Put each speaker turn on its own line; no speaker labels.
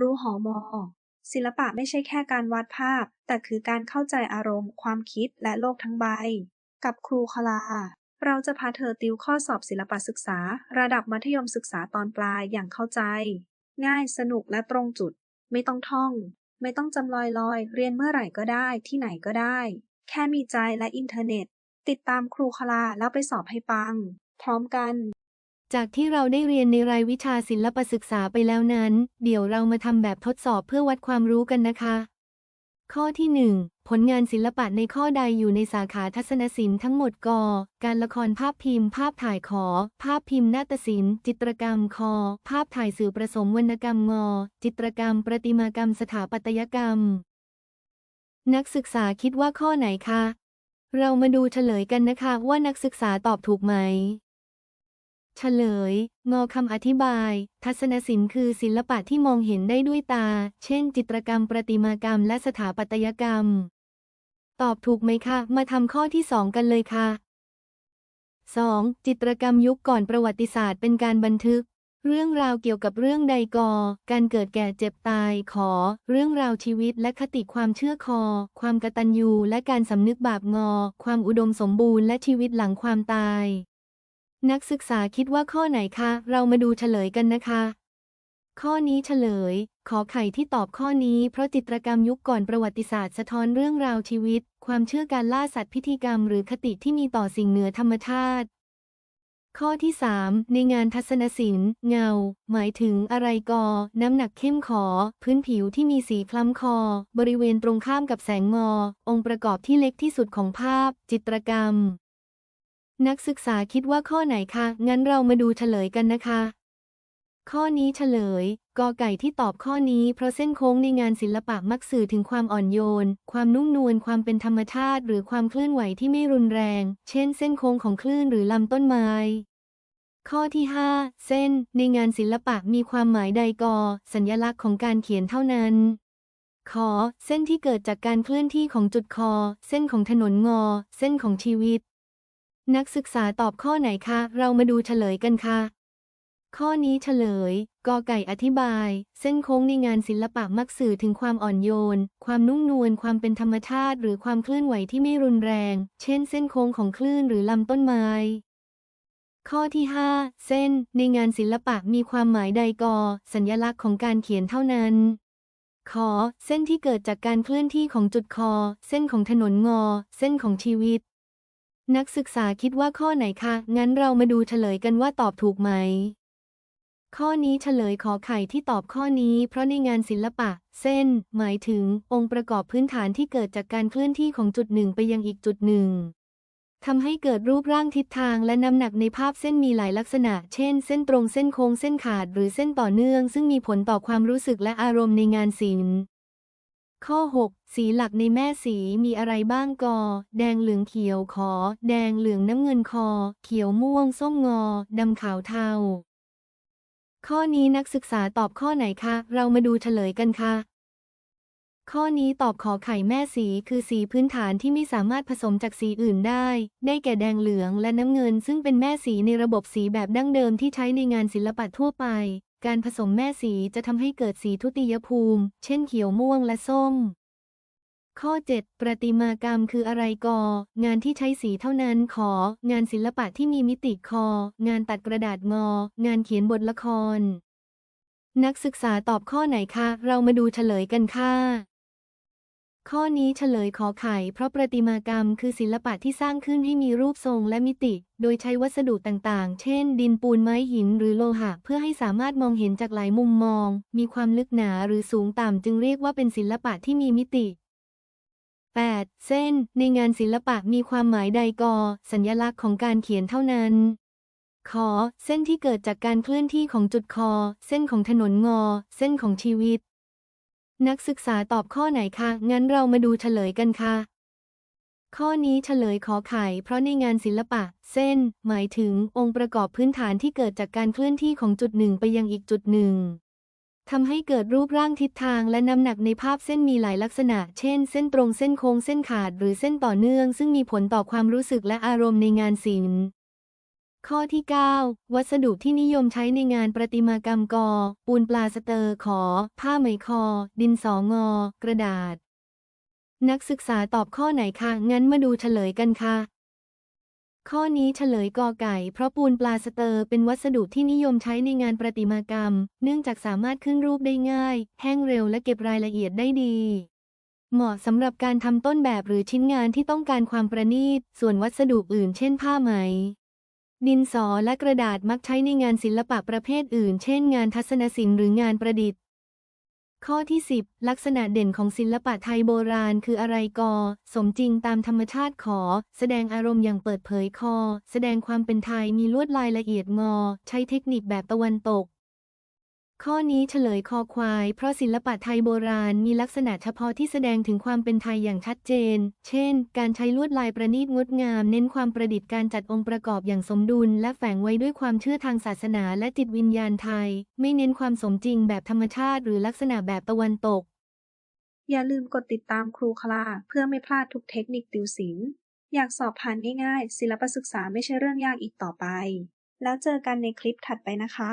รู้หอมอ ศิลปะไม่ใช่แค่การวาดภาพ แต่คือการเข้าใจอารมณ์ ความคิดและโลกทั้งใบ กับครูคลา เราจะพาเธอติวข้อสอบศิลปศึกษา ระดับมัธยมศึกษาตอนปลายอย่างเข้าใจ ง่ายสนุกและตรงจุด ไม่ต้องท่อง ไม่ต้องจำลอยลอย เรียนเมื่อไหร่ก็ได้ที่ไหนก็ได้ แค่มีใจและอินเทอร์เน็ต ติดตามครูคลาแล้วไปสอบให้ปัง พร้อมกัน
จากที่เราได้เรียนในรายวิชาศิลปศึกษาไปแล้วนั้น เดี๋ยวเรามาทำแบบทดสอบเพื่อวัดความรู้กันนะคะ ข้อที่ 1 ผลงานศิลปะในข้อใดอยู่ในสาขาทัศนศิลป์ทั้งหมดกการละครภาพพิมพ์ ภาพถ่ายขอ ภาพพิมพ์นาฏศิลป์ จิตรกรรมคอ ภาพถ่ายสื่อผสมวรรณกรรมงอ จิตรกรรม ประติมากรรม สถาปัตยกรรม นักศึกษาคิดว่าข้อไหนคะ เรามาดูเฉลยกันนะคะว่านักศึกษาตอบถูกไหม เฉลย งอคำอธิบาย ทัศนศิลป์คือศิลปะที่มองเห็นได้ด้วยตา เช่น จิตรกรรม ประติมากรรม และสถาปัตยกรรม ตอบถูกไหมคะ มาทำข้อที่สองกันเลยค่ะ 2. จิตรกรรมยุคก่อนประวัติศาสตร์เป็นการบันทึก เรื่องราวเกี่ยวกับเรื่องใดกอ การเกิดแก่เจ็บตายขอ เรื่องราวชีวิตและคติความเชื่อคอ ความกตัญญูและการสำนึกบาปงอ ความอุดมสมบูรณ์และชีวิตหลังความตาย นักศึกษาคิดว่าข้อไหนคะ เรามาดูเฉลยกันนะคะ ข้อนี้เฉลย ขอไข่ที่ตอบข้อนี้เพราะจิตรกรรมยุคก่อนประวัติศาสตร์สะท้อนเรื่องราวชีวิต ความเชื่อการล่าสัตว์พิธีกรรมหรือคติที่มีต่อสิ่งเหนือธรรมชาติ ข้อที่ 3 ในงานทัศนศิลป์ เงา หมายถึงอะไรกอ น้ำหนักเข้มขอ พื้นผิวที่มีสีคล้ำคอ บริเวณตรงข้ามกับแสงงอ องค์ประกอบที่เล็กที่สุดของภาพ จิตรกรรม นักศึกษาคิดว่าข้อไหนคะ งั้นเรามาดูเฉลยกันนะคะ ข้อนี้เฉลย กอไก่ที่ตอบข้อนี้เพราะเส้นโค้งในงานศิลปะมักสื่อถึงความอ่อนโยน ความนุ่มนวล ความเป็นธรรมชาติ หรือความเคลื่อนไหวที่ไม่รุนแรง เช่น เส้นโค้งของคลื่นหรือลำต้นไม้ ข้อที่ 5 เส้น ในงานศิลปะมีความหมายใดกอ สัญลักษณ์ของการเขียนเท่านั้นขอเส้นที่เกิดจากการเคลื่อนที่ของจุดคอ เส้นของถนนงอ เส้นของชีวิต นักศึกษาตอบข้อไหนคะ เรามาดูเฉลยกันค่ะ ข้อนี้เฉลย กอไก่อธิบาย เส้นโค้งในงานศิลปะมักสื่อถึงความอ่อนโยน ความนุ่มนวล ความเป็นธรรมชาติ หรือความเคลื่อนไหวที่ไม่รุนแรง เช่น เส้นโค้งของคลื่นหรือลำต้นไม้ ข้อที่ 5 เส้น ในงานศิลปะมีความหมายใดกอ สัญลักษณ์ของการเขียนเท่านั้นขอเส้นที่เกิดจากการเคลื่อนที่ของจุดคอ เส้นของถนนงอ เส้นของชีวิต นักศึกษาคิดว่าข้อไหนคะ งั้นเรามาดูเฉลยกันว่าตอบถูกไหม ข้อนี้เฉลยขอไข่ที่ตอบข้อนี้ เพราะในงานศิลปะ เส้น หมายถึง องค์ประกอบพื้นฐานที่เกิดจากการเคลื่อนที่ของจุดหนึ่งไปยังอีกจุดหนึ่งทำให้เกิดรูปร่างทิศทางและน้ำหนักในภาพเส้นมีหลายลักษณะ เช่น เส้นตรง เส้นโค้ง เส้นขาด หรือเส้นต่อเนื่อง ซึ่งมีผลต่อความรู้สึกและอารมณ์ในงานศิลป์ ข้อ 6 สีหลักในแม่สีมีอะไรบ้างกอ แดงเหลืองเขียวขอ แดงเหลืองน้ำเงินคอ เขียวม่วง ส้มงอ ดำขาวเทา ข้อนี้นักศึกษาตอบข้อไหนคะ เรามาดูเฉลยกันค่ะ ข้อนี้ตอบขอไข่แม่สีคือสีพื้นฐานที่ไม่สามารถผสมจากสีอื่นได้ ได้แก่แดงเหลืองและน้ำเงิน ซึ่งเป็นแม่สีในระบบสีแบบดั้งเดิมที่ใช้ในงานศิลปะทั่วไป การผสมแม่สีจะทำให้เกิดสีทุติยภูมิ เช่นเขียวม่วงและส้ม ข้อ 7 ประติมากรรมคืออะไรกอ งานที่ใช้สีเท่านั้นขอ งานศิลปะที่มีมิติคอ งานตัดกระดาษงอ งานเขียนบทละคร นักศึกษาตอบข้อไหนคะ เรามาดูเฉลยกันค่ะ ข้อนี้เฉลยขอไข่ เพราะประติมากรรมคือศิลปะที่สร้างขึ้นให้มีรูปทรงและมิติ โดยใช้วัสดุต่างๆ เช่น ดินปูนไม้หินหรือโลหะ เพื่อให้สามารถมองเห็นจากหลายมุมมอง มีความลึกหนาหรือสูงต่ำจึงเรียกว่าเป็นศิลปะที่มีมิติ 8. เส้น ในงานศิลปะมีความหมายใดกอ สัญลักษณ์ของการเขียนเท่านั้นขอเส้นที่เกิดจากการเคลื่อนที่ของจุดคอ เส้นของถนนงอ เส้นของชีวิต นักศึกษาตอบข้อไหนคะ งั้นเรามาดูเฉลยกันค่ะ ข้อนี้เฉลยขอไข่ เพราะในงานศิลปะ เส้น หมายถึงองค์ประกอบพื้นฐานที่เกิดจากการเคลื่อนที่ของจุดหนึ่งไปยังอีกจุดหนึ่งทำให้เกิดรูปร่างทิศทางและน้ำหนักในภาพเส้นมีหลายลักษณะ เช่น เส้นตรง เส้นโค้ง เส้นขาด หรือเส้นต่อเนื่อง ซึ่งมีผลต่อความรู้สึกและอารมณ์ในงานศิลป์ ข้อที่ 9 วัสดุที่นิยมใช้ในงานประติมากรรมกอ ปูนปลาสเตอร์ขอ ผ้าไหมคอ ดินสองอ กระดาษ นักศึกษาตอบข้อไหนคะ งั้นมาดูเฉลยกันค่ะ ข้อนี้เฉลยกอไก่ เพราะปูนปลาสเตอร์เป็นวัสดุที่นิยมใช้ในงานประติมากรรม เนื่องจากสามารถขึ้นรูปได้ง่าย แห้งเร็วและเก็บรายละเอียดได้ดีเหมาะสำหรับการทำต้นแบบหรือชิ้นงานที่ต้องการความประณีต ส่วนวัสดุอื่นเช่นผ้าไหม ดินสอและกระดาษมักใช้ในงานศิลปะประเภทอื่น เช่น งานทัศนศิลป์หรืองานประดิษฐ์ ข้อที่ 10 ลักษณะเด่นของศิลปะไทยโบราณคืออะไรกอ สมจริงตามธรรมชาติขอ แสดงอารมณ์อย่างเปิดเผยคอ แสดงความเป็นไทยมีลวดลายละเอียดงอ ใช้เทคนิคแบบตะวันตก ข้อนี้เฉลยคอควาย เพราะศิลปะไทยโบราณมีลักษณะเฉพาะที่แสดงถึงความเป็นไทยอย่างชัดเจน เช่น การใช้ลวดลายประณีตงดงาม เน้นความประดิษฐ์การจัดองค์ประกอบอย่างสมดุล และแฝงไว้ด้วยความเชื่อทางศาสนาและจิตวิญญาณไทย ไม่เน้นความสมจริงแบบธรรมชาติ หรือลักษณะแบบตะวันตก
อย่าลืมกดติดตามครูคลา เพื่อไม่พลาดทุกเทคนิคติวศิลป์อยากสอบผ่านง่ายๆ ศิลปศึกษาไม่ใช่เรื่องยากอีกต่อไป แล้วเจอกันในคลิปถัดไปนะคะ